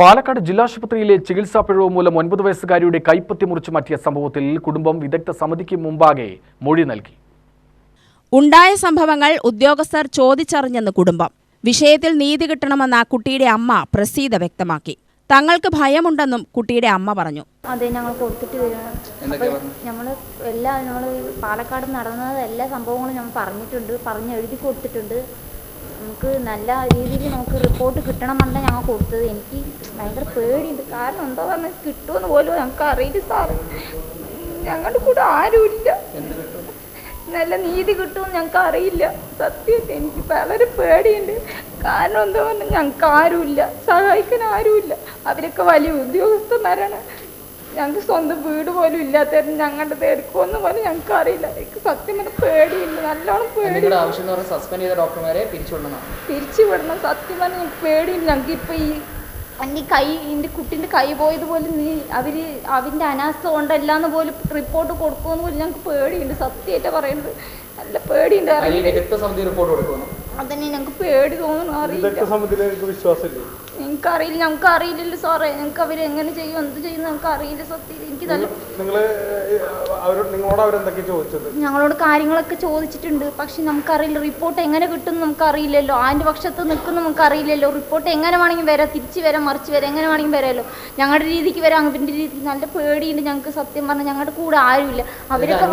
പാലക്കാട് ജില്ലാശുപത്രിയിലെ ചികിത്സാ പിഴവ് മൂലം ഒൻപത് വയസ്സുകാരിയുടെ കൈപ്പത്തി മുറിച്ചു മാറ്റിയ സംഭവത്തിൽ കുടുംബം വിദഗ്ധ സമിതിക്ക് മുമ്പാകെ മൊഴി നൽകി. ഉണ്ടായ സംഭവങ്ങൾ ഉദ്യോഗസ്ഥർ ചോദിച്ചറിഞ്ഞെന്ന് കുടുംബം. വിഷയത്തിൽ നീതി കിട്ടണമെന്ന കുട്ടിയുടെ അമ്മ പ്രസീത വ്യക്തമാക്കി. തങ്ങൾക്ക് ഭയമുണ്ടെന്നും കുട്ടിയുടെ അമ്മ പറഞ്ഞു. അതെ ഞങ്ങൾ കൊടുത്തിട്ട് വരികയാണ്. അപ്പോൾ നമ്മൾ എല്ലാ നമ്മൾ പാലക്കാട് നടന്നത് എല്ലാ സംഭവങ്ങളും ഞങ്ങൾ പറഞ്ഞിട്ടുണ്ട് പറഞ്ഞ് എഴുതി കൊടുത്തിട്ടുണ്ട്. നമുക്ക് നല്ല രീതിയിൽ നമുക്ക് റിപ്പോർട്ട് കിട്ടണമെന്നാണ് ഞങ്ങൾ കൊടുത്തത്. എനിക്ക് ഭയങ്കര പേടിയുണ്ട്. കാരണം എന്താ പറഞ്ഞാൽ കിട്ടുമെന്ന് പോലും ഞങ്ങൾക്ക് അറിയില്ല സാറ്. ഞങ്ങളുടെ കൂടെ ആരുമില്ല. നല്ല നീതി കിട്ടുമെന്ന് ഞങ്ങൾക്ക് അറിയില്ല. സത്യമായിട്ട് എനിക്ക് വളരെ പേടിയുണ്ട്. കാരണം എന്താ പറഞ്ഞാൽ ഞങ്ങൾക്ക് ആരുമില്ല. സഹായിക്കാൻ ആരുമില്ല. അവരൊക്കെ വലിയ ഉദ്യോഗസ്ഥന്മാരാണ്. ഞങ്ങൾക്ക് സ്വന്തം വീട് പോലും ഇല്ലാത്തവരും ഞങ്ങളുടെ തേർക്കുമെന്ന് പോലും ഞങ്ങൾക്ക് അറിയില്ല എനിക്ക് സത്യം പറഞ്ഞാൽ പേടിയില്ല നല്ലോണം പേടി ആവശ്യം സസ്പെൻഡ് ചെയ്ത ഡോക്ടർമാരെ പിരിച്ചുവിടണമെന്നാണ് തിരിച്ചു വിടണം സത്യം പറഞ്ഞാൽ ഞങ്ങൾക്ക് പേടിയില്ല ഞങ്ങൾക്ക് ഇപ്പം ഈ എന്റെ കൈ എന്റെ കുട്ടീന്റെ കൈ പോയത് പോലും നീ അവർ അവന്റെ അനാസ്ഥ കൊണ്ടല്ലാന്ന് പോലും റിപ്പോർട്ട് കൊടുക്കുമെന്ന് പോലും ഞങ്ങൾക്ക് പേടിയുണ്ട്. സത്യമായിട്ട് പറയുന്നത് നല്ല പേടിയുണ്ട് അതന്നെ ഞങ്ങൾക്ക് പേടി തോന്നുന്നു അറിയില്ല. വിശ്വാസമില്ലേ. ഞങ്ങൾക്കറിയില്ല ഞങ്ങൾക്ക് അറിയില്ലല്ലോ സാറേ. ഞങ്ങൾക്ക് അവർ എങ്ങനെ ചെയ്യും എന്ത് ചെയ്യും ഞങ്ങൾക്ക് അറിയില്ല സത്യം എനിക്ക് നല്ല ഞങ്ങളോട് കാര്യങ്ങളൊക്കെ ചോദിച്ചിട്ടുണ്ട്. പക്ഷെ നമുക്കറിയില്ല റിപ്പോർട്ട് എങ്ങനെ കിട്ടും നമുക്കറിയില്ലല്ലോ ആന്റെ പക്ഷത്ത് നിൽക്കുന്ന നമുക്കറിയില്ലല്ലോ റിപ്പോർട്ട് എങ്ങനെ വേണമെങ്കിൽ വരാം തിരിച്ച് വരാം മറിച്ച് വരാം എങ്ങനെ വേണമെങ്കിൽ വരാമല്ലോ. ഞങ്ങളുടെ രീതിക്ക് വരാം അവന്റെ രീതി നല്ല പേടിയുണ്ട് ഞങ്ങൾക്ക് സത്യം പറഞ്ഞാൽ. ഞങ്ങളുടെ കൂടെ ആരുമില്ല. അവരൊക്കെ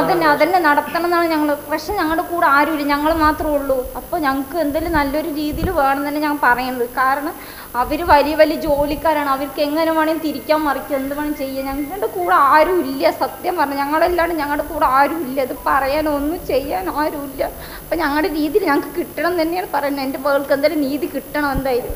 അതന്നെ അതന്നെ നടത്തണം എന്നാണ് ഞങ്ങൾ പക്ഷെ ഞങ്ങളുടെ കൂടെ ആരുമില്ല. ഞങ്ങൾ മാത്രമേ ഉള്ളൂ. അപ്പോൾ ഞങ്ങൾക്ക് എന്തെങ്കിലും നല്ലൊരു രീതിയിൽ വേണം തന്നെ ഞാൻ പറയുന്നത്. കാരണം അവർ വലിയ വലിയ ജോലിക്കാരാണ്. അവർക്ക് എങ്ങനെ വേണമെങ്കിൽ തിരിക്കാൻ മറിക്കുക എന്ത് വേണം ചെയ്യുക ഞങ്ങളുടെ കൂടെ ആരും ഇല്ല. സത്യം പറഞ്ഞു ഞങ്ങളെല്ലാണ്ട് ഞങ്ങളുടെ കൂടെ ആരും ഇല്ല. ഇത് പറയാനോ ഒന്നും ആരും ഇല്ല. അപ്പം ഞങ്ങളുടെ രീതിയിൽ ഞങ്ങൾക്ക് കിട്ടണം തന്നെയാണ് പറയുന്നത്. എന്റെ മകൾക്ക് എന്തായാലും നീതി കിട്ടണം എന്തായാലും.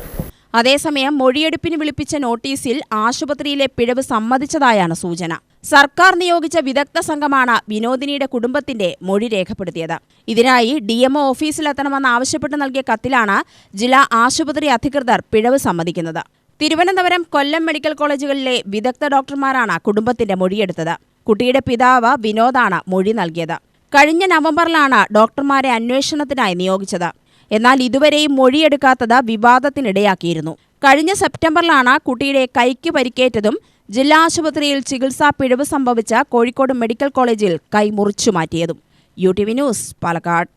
അതേസമയം മൊഴിയെടുപ്പിന് വിളിപ്പിച്ച നോട്ടീസിൽ ആശുപത്രിയിലെ പിഴവ് സമ്മതിച്ചതായാണ് സൂചന. സർക്കാർ നിയോഗിച്ച വിദഗ്ധ സംഘമാണ് വിനോദിനിയുടെ കുടുംബത്തിന്റെ മൊഴി രേഖപ്പെടുത്തിയത്. ഇതിനായി ഡി എംഒ ഓഫീസിലെത്തണമെന്ന് ആവശ്യപ്പെട്ട് നൽകിയ കത്തിലാണ് ജില്ലാ ആശുപത്രി അധികൃതർ പിഴവ് സമ്മതിക്കുന്നത്. തിരുവനന്തപുരം കൊല്ലം മെഡിക്കൽ കോളേജുകളിലെ വിദഗ്ധ ഡോക്ടർമാരാണ് കുടുംബത്തിന്റെ മൊഴിയെടുത്തത്. കുട്ടിയുടെ പിതാവ് വിനോദാണ് മൊഴി നൽകിയത്. കഴിഞ്ഞ നവംബറിലാണ് ഡോക്ടർമാരെ അന്വേഷണത്തിനായി നിയോഗിച്ചത്. എന്നാൽ ഇതുവരെയും മൊഴിയെടുക്കാത്തത് വിവാദത്തിനിടയാക്കിയിരുന്നു. കഴിഞ്ഞ സെപ്റ്റംബറിലാണ് കുട്ടിയുടെ കൈക്ക് പരിക്കേറ്റതും ജില്ലാ ആശുപത്രിയിൽ ചികിത്സാ പിഴവ് സംഭവിച്ച കോഴിക്കോട് മെഡിക്കൽ കോളേജിൽ കൈ മുറിച്ചു മാറ്റിയതും. U T V news Palakkad.